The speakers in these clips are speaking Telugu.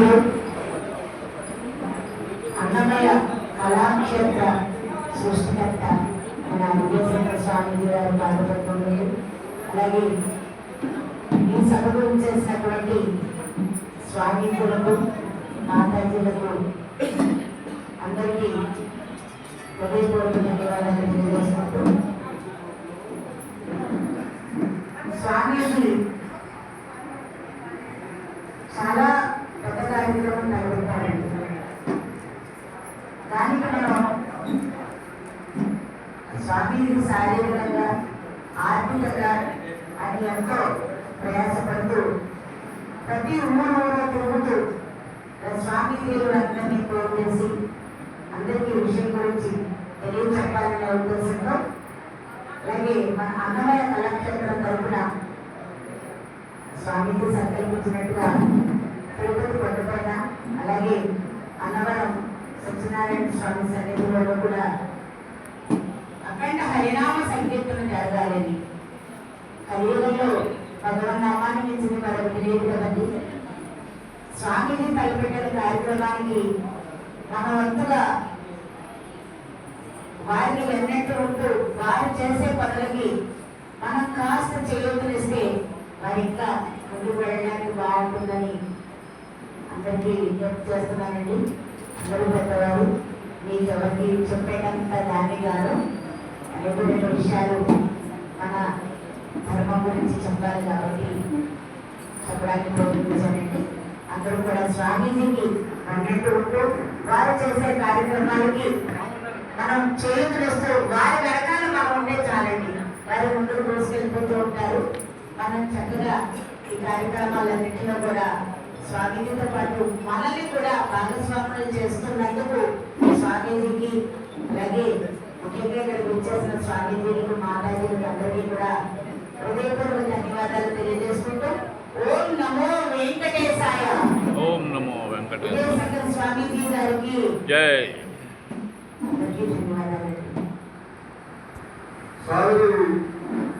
పూజ్యులు అన్నమయ కళాక్షేత్ర సృష్టికర్త మన విజయశంకర స్వామి గారు బాధపడుతుంది అలాగే ఈ సభకు చేసినటువంటి స్వామీకులకు మాతాజీలకు అందరికీ హృదయపూర్వక ధన్యవాదాలు తెలియజేసుకుంటూ. స్వామీజీ స్వామీజీ శారీరకంగా ఆర్థికంగా అని ఎంతో ప్రయాసపడుతూ ప్రతి ఊళ్ళో తిరుగుతూ స్వామీజీలు అందరినీ ఫోన్ చేసి అందరికీ విషయం గురించి తెలియచెప్పాలనే ఉద్దేశంతో అలాగే మన అన్నమయ కళాక్షేత్రం తరఫున స్వామికి సంకల్పించినట్టుగా తిరుపతి కొండపైన అలాగే అన్నవరం సత్యనారాయణ స్వామి సన్నిధిలో కూడా భగవన్ నామాన్ని మించింది మరొకటి లేదు కదండి. స్వామిని తలపెట్టిన కార్యక్రమానికి మన వంతుగా వారిని వెన్నట్టు ఉంటూ వారు చేసే పనులకి మనం కాస్త చేయొద్దునిస్తే మరి ఇంకా ముందుకు వెళ్ళడానికి బాగుంటుందని అందరికీ విజ్ఞప్తి చేస్తున్నానండి. అందరూ పెద్దవారు మీకు ఎవరికి చెప్పేటంత దాన్ని గారు అనేటువంటి విషయాలు మన ధర్మం గురించి చెప్పాలి కాబట్టి చెప్పడానికి ప్రయత్నించానండి అందరూ కూడా స్వామీజీకి అన్నట్టు ఉంటూ వారు చేసే కార్యక్రమాలకి మనం చేతులిస్తూ వారి వెనకాల మనం ఉండే చాలండి వారి ముందుకు దూసుకెళ్ళిపోతూ ఉంటారు మనం చక్కగా ఈ కార్యక్రమాలన్నింటిలో కూడా స్వామీజీతో పాటు మనల్ని కూడా భాగస్వాములు చేస్తున్నందుకు స్వామీజీకి అలాగే ముఖ్యంగా ఇక్కడికి వచ్చేసిన స్వామీజీలకు మాతాజీలకు అందరికీ కూడా హృదయపూర్వక ధన్యవాదాలు తెలియజేసుకుంటూ ఓం నమో వెంకటేశాయ. ఓం నమో వెంకటేశ్వర విజయశంకర స్వామీజీ గారికి జై. అందరికీ ధన్యవాదాలండి స్వామి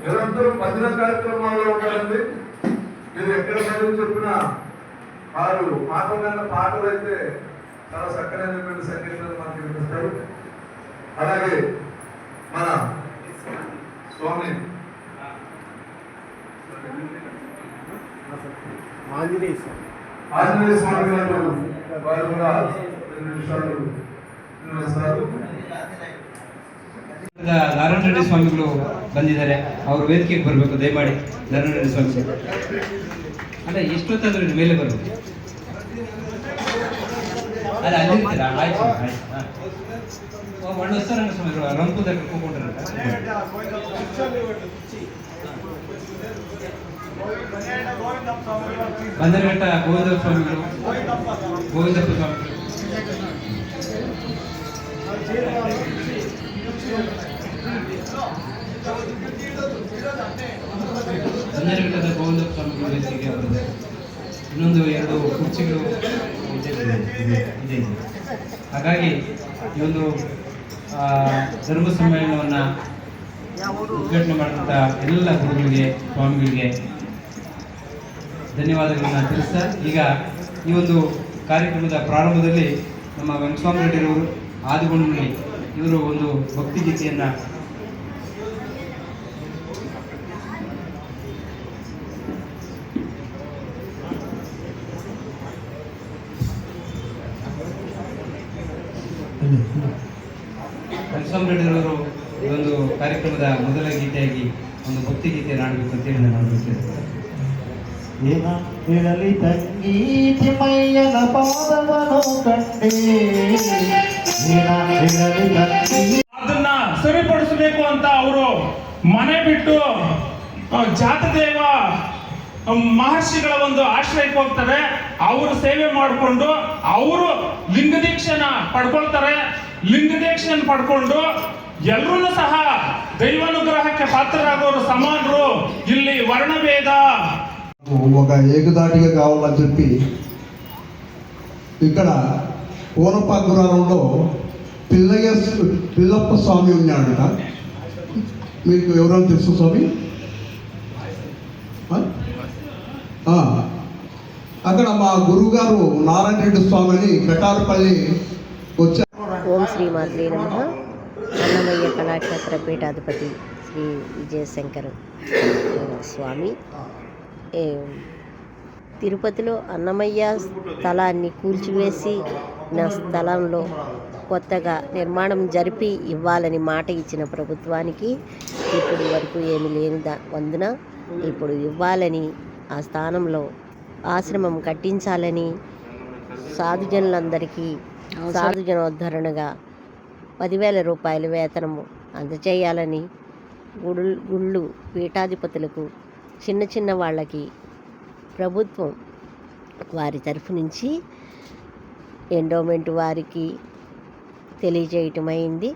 నిరంతరం భజన కార్యక్రమాల్లో ఉండాలండి. మీరు ఎక్కడ భజన చెప్పినా వారు పాటలు కన్నా పాటలు అయితే చాలా చక్కనైనటువంటి సంగీతాలు మనకు వినిపిస్తారు అలాగే ఆంజనేయ స్వామి గారు వారు కూడా రెండు నిమిషాలు నిర్వహిస్తారు ಈಗ ನಾರಾಯಣ ರೆಡ್ಡಿ ಸ್ವಾಮಿಗಳು ಬಂದಿದ್ದಾರೆ ಅವ್ರ ವೇದಿಕೆಗೆ ಬರಬೇಕು ದಯಮಾಡಿ ನಾರಾಯಣ ರೆಡ್ಡಿ ಸ್ವಾಮಿ ಅಲ್ಲ ಎಷ್ಟೊತ್ತಾದ್ರೂ ಇಲ್ಲಿ ಮೇಲೆ ಬರಬೇಕು ಅಲ್ಲ ಅಲ್ಲಿರ್ತೀರಾ ಆಯ್ತು ಆಯ್ತು ಹಾ. ಓ, ಒಳ್ಳೆ ವಸ್ತಾರಂಗ ಸ್ವಾಮಿಗಳು ರಂಪು ಬಂದರಘಟ್ಟ ಗೋವಿಂದ ಸ್ವಾಮಿಗಳು ಗೋವಿಂದಪ್ಪ ಸ್ವಾಮಿಗಳು ಬಂದರಘಟ್ಟದ ಗೋವಿಂದ ಸ್ವಾಮಿಗಳು ಇನ್ನೊಂದು ಎರಡು ಕುರ್ಚಿಗಳು ಇದೆ. ಹಾಗಾಗಿ ಈ ಒಂದು ಧರ್ಮ ಸಮ್ಮೇಳನವನ್ನು ಉದ್ಘಾಟನೆ ಮಾಡಿದಂಥ ಎಲ್ಲ ಗುರುಗಳಿಗೆ ಸ್ವಾಮಿಗಳಿಗೆ ಧನ್ಯವಾದಗಳನ್ನ ತಿಳಿಸ್ತಾ, ಈಗ ಈ ಒಂದು ಕಾರ್ಯಕ್ರಮದ ಪ್ರಾರಂಭದಲ್ಲಿ ನಮ್ಮ ವೆಂಕಟಸ್ವಾಮಿ ರೆಡ್ಡಿರವರು ಆದಿಗೊಂಡಿ ಇವರು ಒಂದು ಭಕ್ತಿಗೀತೆಯನ್ನು ರೆಡ್ಡಿರವರು ಈ ಒಂದು ಕಾರ್ಯಕ್ರಮದ ಮೊದಲ ಗೀತೆಯಾಗಿ ಒಂದು ಭಕ್ತಿ ಗೀತೆಯನ್ನು ಆಡಬೇಕು ಅಂತೇಳಿ ನಾನು ಏನ ತಂಗೀತಿ ತಿಮ್ಮಯ್ಯನ ಪಾದವನು ಕಂಡೇ ಅದನ್ನ ಸರಿಪಡಿಸಬೇಕು ಅಂತ ಅವರು ಮನೆ ಬಿಟ್ಟು ಜಾತದೇವ ಮಹರ್ಷಿಗಳ ಒಂದು ಆಶ್ರಯಕ್ಕೆ ಹೋಗ್ತಾರೆ. ಅವರು ಸೇವೆ ಮಾಡಿಕೊಂಡು, ಅವರು ಲಿಂಗದೀಕ್ಷೆನ ಪಡ್ಕೊಳ್ತಾರೆ. ಲಿಂಗದೀಕ್ಷೆಯನ್ನು ಪಡ್ಕೊಂಡು ಎಲ್ಲರೂ ಸಹ ದೈವಾನುಗ್ರಹಕ್ಕೆ ಪಾತ್ರರಾಗೋರು ಸಮಾನರು. ಇಲ್ಲಿ ವರ್ಣಭೇದ ఒక ఏకదాటిగా కావాలని చెప్పి ఇక్కడ పూనపాగ్రహారంలో పిల్లయ్య పిల్లప్ప స్వామి ఉన్నాడట. మీకు ఎవరైనా తెలుసు స్వామి? అక్కడ మా గురువుగారు నారాయణ రెడ్డి స్వామిని కటారుపల్లి వచ్చారు. ఓం శ్రీ మాత్రే నమ. అన్నమయ్య కళాక్షేత్ర పీఠాధిపతి శ్రీ విజయశంకర్ స్వామి. తిరుపతిలో అన్నమయ్య స్థలాన్ని కూల్చివేసి నా స్థలంలో కొత్తగా నిర్మాణం జరిపి ఇవ్వాలని మాట ఇచ్చిన ప్రభుత్వానికి ఇప్పుడు వరకు ఏమి లేని వందున ఇప్పుడు ఇవ్వాలని ఆ స్థానంలో ఆశ్రమం కట్టించాలని సాధుజనులందరికీ సాధుజనోద్ధరణగా పదివేల రూపాయల వేతనము అందజేయాలని గుళ్ళు గుళ్ళు పీఠాధిపతులకు చిన్న చిన్న వాళ్ళకి ప్రభుత్వం వారి తరఫు నుంచి ఎండోమెంట్ వారికి తెలియజేయటమైంది.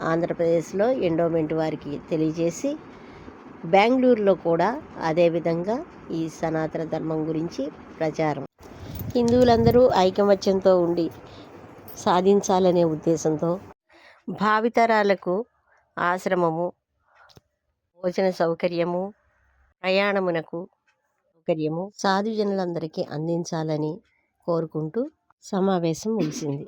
ఆంధ్రప్రదేశ్లో ఎండోమెంట్ వారికి తెలియజేసి బెంగళూరులో కూడా అదేవిధంగా ఈ సనాతన ధర్మం గురించి ప్రచారం. హిందువులందరూ ఐకమత్యంతో ఉండి సాధించాలనే ఉద్దేశంతో భావితరాలకు ఆశ్రమము భోజన సౌకర్యము ప్రయాణమునకు సౌకర్యము సాధుజనులందరికీ అందించాలని కోరుకుంటూ సమావేశం ముగిసింది.